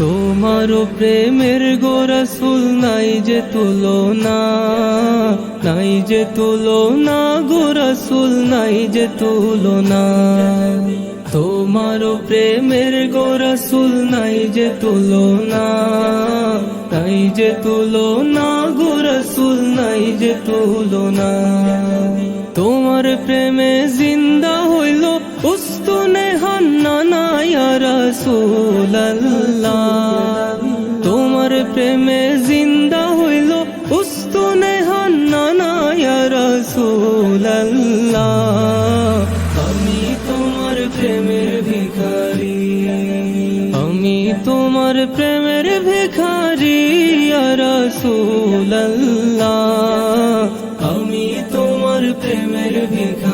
তোমার প্রেমের গোরসুল নাই যে তুলনা নাই যে তুলনা গোরসুল নাই যে তুলনা তোমার প্রেমের গোরসুল নাই যে তুলনা নাই যে তুলনা গোরসুল নাই যে তুলনা তোমার প্রেমে জিন্দা হইল উস্তুনে হান্না রসুল্লাহ তোমার প্রেমে জিন্দা হইল উস্তুনে হান্না রসুল্লাহ আমি তোমার প্রেমের ভিখারি। আমি তোমার প্রেমের ভিখারি রসুল্লাহ আমি তোমার প্রেমের ভিখারি।